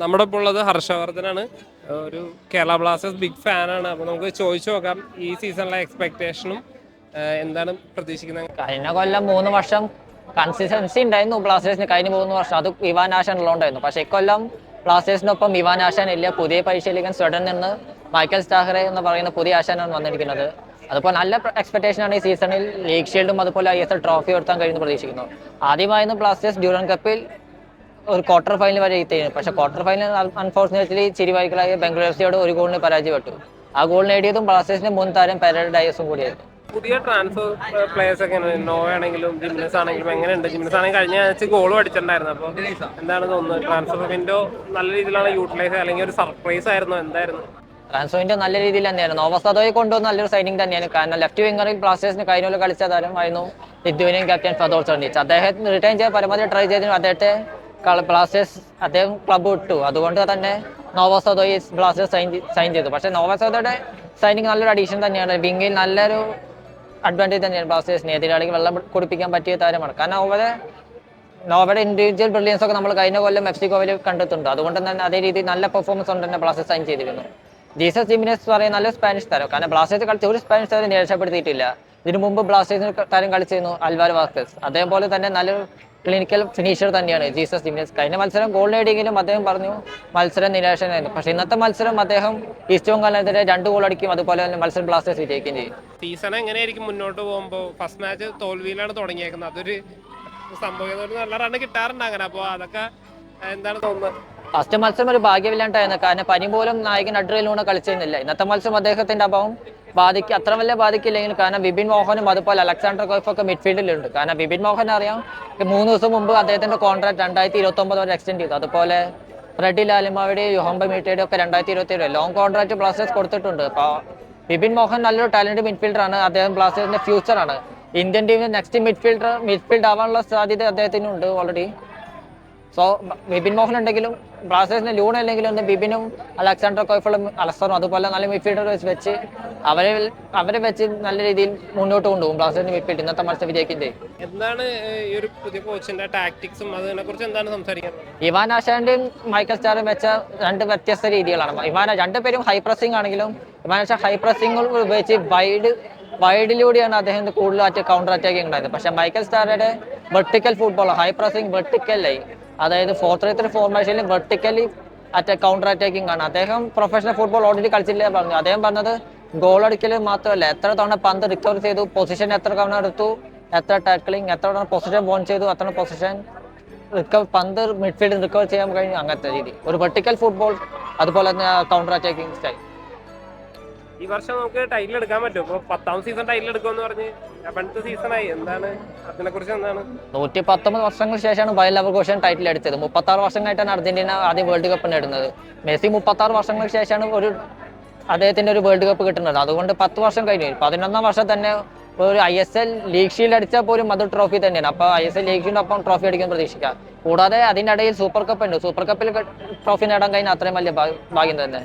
നമ്മുടെ ഇപ്പോൾ ഉള്ളത് ഹർഷവർദ്ധനാണ്. ഒരു കേരള ബ്ലാസ്റ്റേഴ്സ് ബിഗ് ഫാനാണ് അപ്പോൾ നമുക്ക് ചോദിച്ചു നോക്കാം ഈ സീസണിലെ എക്സ്പെക്ടേഷനും എന്താണ് പ്രതീക്ഷിക്കുന്നത്? കഴിഞ്ഞ കൊല്ലം മൂന്ന് വർഷം കൺസിസ്റ്റൻസി ഉണ്ടായിരുന്നു ബ്ലാസ്റ്റേഴ്സിന്. കഴിഞ്ഞ മൂന്ന് വർഷം അത് ഇവാൻ ആശാൻ ഉള്ളതുകൊണ്ടായിരുന്നു പക്ഷേ ഇക്കൊല്ലം ബ്ലാസ്റ്റേഴ്സിനൊപ്പം ഇവാൻ ആശാൻ ഇല്ല പുതിയ പരിശീലകൻ സ്വീഡനിൽ നിന്ന് മൈക്കൽ സ്റ്റാഹറെ എന്ന് പറയുന്ന പുതിയ ആശാനാണ് വന്നിരിക്കുന്നത്. അതുപോലെ നല്ല എക്സ്പെക്ടേഷൻ ആണ് ഈ സീസണിൽ ലീഗ് ഷീൽഡും അതുപോലെ ഐ എസ് എൽ ട്രോഫി ഉയർത്താൻ കഴിയുമെന്ന് പ്രതീക്ഷിക്കുന്നു. ആദ്യമായിരുന്നു ബ്ലാസ്റ്റേഴ്സ് ഡ്യൂറൻ കപ്പിൽ ഒരു ക്വാർട്ടർ ഫൈനൽ വരെ എത്തിയിരുന്നു പക്ഷേ ക്വാർട്ടർ ഫൈനൽ അൺഫോർച്ചുനേറ്റ്ലി ചിരിവായിക്കളായ ബംഗളൂരു എഫ് സിയോട് ഒരു ഗോളിന് പരാജയപ്പെട്ടു. ആ ഗോൾ നേടിയതും ബ്ലാസ്റ്റേഴ്സിന്റെ മുൻ താരം പെരഡയസും കൂടിയായിരുന്നു. പുതിയ ട്രാൻസ്ഫർ പ്ലേയേഴ്സ് ഒക്കെ നോവ ആണെങ്കിലും ജിമിനസ് ആണെങ്കിലും എങ്ങനെയുണ്ട്? ജിമിനസ് ആണെങ്കിൽ കഴിഞ്ഞ ആഴ്ച ഗോൾ അടിച്ചിട്ടുണ്ടായിരുന്നു. അപ്പോൾ എന്താണ് തോന്നുന്നത്? ട്രാൻസ്ഫർ വിൻഡോ നല്ല രീതിയിലാണ് യൂട്ടിലൈസ് അല്ലെങ്കിൽ ഒരു സർപ്രൈസ് ആയിരുന്നു? എന്തായിരുന്നു? ട്രാൻസ്ഫർ വിൻഡോ നല്ല രീതിയിൽ തന്നെയാണ്. നോവസദോയെ കൊണ്ടുവന്ന നല്ലൊരു സൈനിങ് തന്നെയാണ്. കാരണം ലെഫ്റ്റ് വിംഗറിൽ ബ്ലാസ്റ്റേഴ്സിന് കഴിഞ്ഞ കളിച്ച താരമായിരുന്നു ലിത്വേനിയൻ ക്യാപ്റ്റൻ ഫദോൾ ചർണിച്ച് അദ്ദേഹം റിട്ടേൺ ചെയ്യാൻ പരമാവധി ട്രൈ ചെയ്തിരുന്നു. അദ്ദേഹത്തെ ബ്ലാസ്റ്റേഴ്സ് അദ്ദേഹം ക്ലബ് വിട്ടു. അതുകൊണ്ട് തന്നെ നോവസദോയെ ബ്ലാസ്റ്റേഴ്സ് സൈൻ സൈൻ ചെയ്തു. പക്ഷേ നോവസോദോയുടെ സൈനിങ് നല്ലൊരു അഡീഷൻ തന്നെയാണ്. വിങ്ങിൽ നല്ലൊരു അഡ്വാന്റേജ് തന്നെയാണ് ബ്ലാസ്റ്റേഴ്സിന്. എതിരാളിക്ക് വെള്ളം കുടിപ്പിക്കാൻ പറ്റിയ താരമാണ്. കാരണം അവരെ നോവയുടെ ഇൻഡിവിജ്വൽ ബ്രില്യൻസ് ഒക്കെ നമ്മൾ കഴിഞ്ഞ കൊല്ലം എഫ് സി കോവിൽ കണ്ടെത്തുന്നുണ്ട് അതുകൊണ്ട് തന്നെ അതേ രീതിയിൽ നല്ല പെർഫോമൻസ് കൊണ്ട് തന്നെ ബ്ലാസ്റ്റേഴ്സ് സൈൻ ചെയ്തിരുന്നു. ജീസസ് ജിമിനസ് പറയുന്ന നല്ല സ്പാനിഷ് താരം. കാരണം ബ്ലാസ്റ്റേഴ്സ് കളിച്ച് ഒരു സ്പാനിഷ് താരം രക്ഷപ്പെടുത്തിയിട്ടില്ല. ഇതിനു മുമ്പ് ബ്ലാസ്റ്റേഴ്സിന് താരം കളിച്ചിരുന്നു അൽവാർ വാസ്കസ്. അതേപോലെ തന്നെ നല്ലൊരു ക്ലിനിക്കൽ ഫിനിഷർ തന്നെയാണ്. Jesus Jimenez. കഴിഞ്ഞ മത്സരം ഗോൾ നേടിയെങ്കിലും അദ്ദേഹം പറഞ്ഞു മത്സരം നിരാശനായിരുന്നു. പക്ഷേ ഇന്നത്തെ മത്സരം അദ്ദേഹം ഈസ്റ്റ് ബംഗാളിനെതിരെ രണ്ട് ഗോൾ അടിക്കും. അതുപോലെ തന്നെ മത്സരം ബ്ലാസ്റ്റേഴ്സ് വിജയിക്കുകയും ചെയ്യും. സീസൺ എങ്ങനെയായിരിക്കും മുന്നോട്ട് പോകുമ്പോൾ ഫസ്റ്റ് മാച്ച് തോൽവിയിലാണ് തുടങ്ങിയേക്കുന്നത്. അതൊരു സംഭവം ഒരു നല്ല റണ്ണ് കിട്ടാറുണ്ട് അങ്ങനെ. അപ്പോൾ അതൊക്കെ എന്താണ് തോന്നുന്നത്? ഫസ്റ്റ് മത്സരം ഒരു ഭാഗ്യമില്ലാണ്ടായിരുന്നു. കാരണം പനി പോലും നായകൻ അഡ്രയിലൂടെ കളിച്ചിരുന്നില്ല. ഇന്നത്തെ മത്സരം അദ്ദേഹത്തിന്റെ അഭാവം ബാധിക്ക് അത്ര വലിയ ബാധിക്കില്ലെങ്കിൽ കാരണം വിപിൻ മോഹനും അതുപോലെ അലക്സാണ്ടർ കോയ്ഫ് ഒക്കെ മിഡ്ഫീൽഡിലുണ്ട് കാരണം വിപിൻ മോഹൻ അറിയാം മൂന്ന് ദിവസം മുമ്പ് അദ്ദേഹത്തിന്റെ കോൺട്രാക്ട് രണ്ടായിരത്തി ഇരുപത്തി ഒമ്പത് വരെ എക്സ്റ്റെൻഡ് ചെയ്തു. അതുപോലെ റെഡി ലാലിമാവിടെ യുഹംബ മീറ്റയുടെ ഒക്കെ രണ്ടായിരത്തി ഇരുപത്തി ഏഴ് ലോങ് കോൺട്രാക്ട് ബ്ലാസ്റ്റേഴ്സ് കൊടുത്തിട്ടുണ്ട്. അപ്പോൾ വിപിൻ മോഹൻ നല്ലൊരു ടാലന്റ് മിഡ്ഫീൽഡർ ആണ് അദ്ദേഹം ബ്ലാസ്റ്റേഴ്സിന്റെ ഫ്യൂച്ചർ ആണ് ഇന്ത്യൻ ടീമിന്റെ നെക്സ്റ്റ് മിഡ്ഫീൽഡർ മിഡ്ഫീൽഡ് ആവാനുള്ള സാധ്യത അദ്ദേഹത്തിനുണ്ട് ഓൾറെഡി സോ വിപിൻ മോഹൻ ഉണ്ടെങ്കിലും ബ്ലാസ്റ്റേഴ്സിന് ലൂൺ അല്ലെങ്കിലും ഒന്ന് ബിബിനും അലക്സാണ്ടർ കോയ്ഫളും അലസറും അതുപോലെ നല്ല മിഡ്ഫീൽഡർ വെച്ച് അവരെ അവരെ വെച്ച് നല്ല രീതിയിൽ മുന്നോട്ട് കൊണ്ടുപോകും. ബ്ലാസ്റ്റേഴ്സിന് വിപ്പിട്ട് ഇന്നത്തെ മത്സരം വിജയിക്കുന്നത് എന്താണ് ഈ ഒരു പുതിയ കോച്ചിന്റെ ടാക്ടിക്സും അതിനെ കുറിച്ച് എന്താണ് സംസാരിക്കുന്നത് ഇവാൻ ആശാന്റെയും മൈക്കൽ സ്റ്റാറും വെച്ച രണ്ട് വ്യത്യസ്ത രീതികളാണ്. ഇവാൻ രണ്ടുപേരും ഹൈ പ്രസിംഗ് ആണെങ്കിലും ഇവാൻ ആശാ ഹൈ പ്രസിംഗ് ഉപയോഗിച്ച് വൈഡ് വൈഡിലൂടെയാണ് അദ്ദേഹം കൂടുതലായിട്ട് കൗണ്ടർ അറ്റാക്കിംഗ് ഉണ്ടായത് പക്ഷെ മൈക്കൽ സ്റ്റാറുടെ വെർട്ടിക്കൽ ഫുട്ബോൾ ഹൈ പ്രസിംഗ് വെർട്ടിക്കലായി അതായത് ഫോർ ത്രീ ത്രീ ഫോർമേഷനിൽ വെർട്ടിക്കലി അറ്റാ കൗണ്ടർ അറ്റാക്കിംഗ് ആണ്. അദ്ദേഹം പ്രൊഫഷണൽ ഫുട്ബോൾ ഓൾറെഡി കളിച്ചില്ല പറഞ്ഞു. അദ്ദേഹം പറഞ്ഞത് ഗോൾ അടിക്കൽ മാത്രമല്ല എത്ര തവണ പന്ത് റിക്കവർ ചെയ്തു പൊസിഷൻ എത്ര തവണ എടുത്തു എത്ര ടാക്കിളിങ് എത്ര തവണ പൊസിഷൻ ബോൺ ചെയ്തു അത്ര പൊസിഷൻ റിക്കവർ പന്ത് മിഡ്ഫീൽഡിൽ റിക്കവർ ചെയ്യാൻ കഴിഞ്ഞു അങ്ങനത്തെ രീതി. ഒരു വെർട്ടിക്കൽ ഫുട്ബോൾ അതുപോലെ തന്നെ കൗണ്ടർ അറ്റാക്കിംഗ് സ്റ്റൈൽ ഈ വർഷം നമുക്ക് ടൈറ്റിൽ എടുക്കാൻ പറ്റും. ഇപ്പൊ പത്താം സീസൺ ടൈറ്റിൽ എടുക്കുമെന്ന് പറഞ്ഞ് പണ്ടത്തെ സീസണായി എന്താണ്? അതിനെ കുറിച്ച് എന്താണ്? നൂറ്റി പത്തൊമ്പത് വർഷങ്ങൾക്ക് ശേഷമാണ് ബയൽ ലവർഗോഷൻ ടൈറ്റിൽ എടുത്തത്. മുപ്പത്തി ആറ് വർഷങ്ങളായിട്ടാണ് അർജന്റീന ആദ്യം വേൾഡ് കപ്പ് നേടുന്നത്. മെസ്സി മുപ്പത്തി ആറ് വർഷങ്ങൾക്ക് ശേഷമാണ് ഒരു അദ്ദേഹത്തിന്റെ ഒരു വേൾഡ് കപ്പ് കിട്ടുന്നത് അതുകൊണ്ട് പത്ത് വർഷം കഴിഞ്ഞു. പതിനൊന്നാം വർഷം തന്നെ ഒരു I S L league shield അടിച്ചാൽ പോലും അത് ട്രോഫി തന്നെയാണ്. അപ്പോൾ ഐ എസ് എൽ ലീഗ് ഷീൽഡിനൊപ്പം ട്രോഫി അടിക്കാൻ പ്രതീക്ഷിക്കാം. കൂടാതെ അതിനിടയിൽ സൂപ്പർ കപ്പ് ഉണ്ട്. സൂപ്പർ കപ്പിൽ ട്രോഫി നേടാൻ കഴിഞ്ഞാൽ അത്രയും വലിയ ഭാഗ്യം തന്നെ.